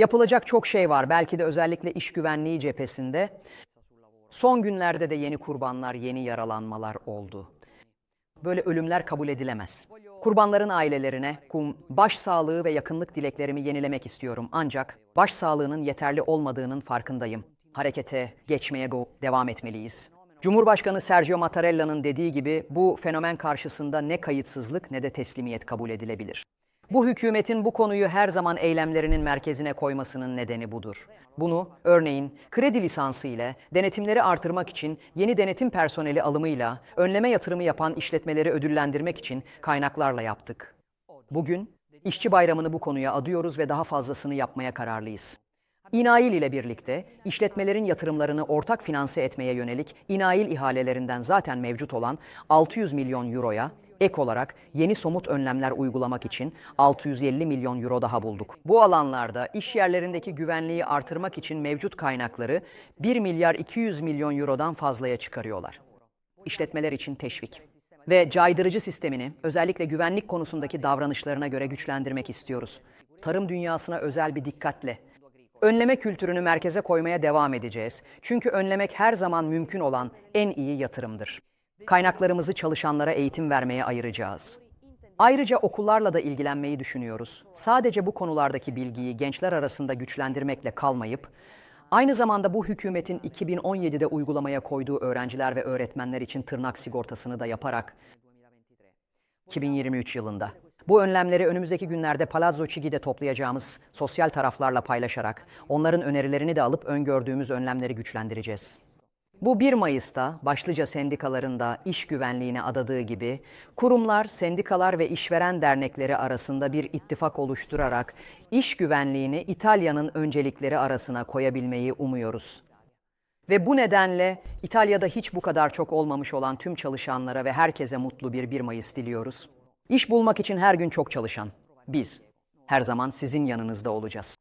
Yapılacak çok şey var. Belki de özellikle iş güvenliği cephesinde. Son günlerde de yeni kurbanlar, yeni yaralanmalar oldu. Böyle ölümler kabul edilemez. Kurbanların ailelerine kum, baş sağlığı ve yakınlık dileklerimi yenilemek istiyorum. Ancak baş sağlığının yeterli olmadığının farkındayım. Harekete, geçmeye devam etmeliyiz. Cumhurbaşkanı Sergio Mattarella'nın dediği gibi bu fenomen karşısında ne kayıtsızlık ne de teslimiyet kabul edilebilir. Bu hükümetin bu konuyu her zaman eylemlerinin merkezine koymasının nedeni budur. Bunu örneğin kredi lisansı ile denetimleri artırmak için yeni denetim personeli alımıyla önleme yatırımı yapan işletmeleri ödüllendirmek için kaynaklarla yaptık. Bugün işçi bayramını bu konuya adıyoruz ve daha fazlasını yapmaya kararlıyız. İnail ile birlikte işletmelerin yatırımlarını ortak finanse etmeye yönelik İnail ihalelerinden zaten mevcut olan 600 milyon euroya ek olarak yeni somut önlemler uygulamak için 650 milyon euro daha bulduk. Bu alanlarda iş yerlerindeki güvenliği artırmak için mevcut kaynakları 1 milyar 200 milyon eurodan fazlaya çıkarıyorlar. İşletmeler için teşvik ve caydırıcı sistemini özellikle güvenlik konusundaki davranışlarına göre güçlendirmek istiyoruz. Tarım dünyasına özel bir dikkatle Önleme kültürünü merkeze koymaya devam edeceğiz. Çünkü önlemek her zaman mümkün olan en iyi yatırımdır. Kaynaklarımızı çalışanlara eğitim vermeye ayıracağız. Ayrıca okullarla da ilgilenmeyi düşünüyoruz. Sadece bu konulardaki bilgiyi gençler arasında güçlendirmekle kalmayıp, aynı zamanda bu hükümetin 2017'de uygulamaya koyduğu öğrenciler ve öğretmenler için tırnak sigortasını da yaparak 2023 yılında. Bu önlemleri önümüzdeki günlerde Palazzo Chighi'de toplayacağımız sosyal taraflarla paylaşarak onların önerilerini de alıp öngördüğümüz önlemleri güçlendireceğiz. Bu 1 Mayıs'ta başlıca sendikaların da iş güvenliğine adadığı gibi kurumlar, sendikalar ve işveren dernekleri arasında bir ittifak oluşturarak iş güvenliğini İtalya'nın öncelikleri arasına koyabilmeyi umuyoruz. Ve bu nedenle İtalya'da hiç bu kadar çok olmamış olan tüm çalışanlara ve herkese mutlu bir 1 Mayıs diliyoruz. İş bulmak için her gün çok çalışan biz her zaman sizin yanınızda olacağız.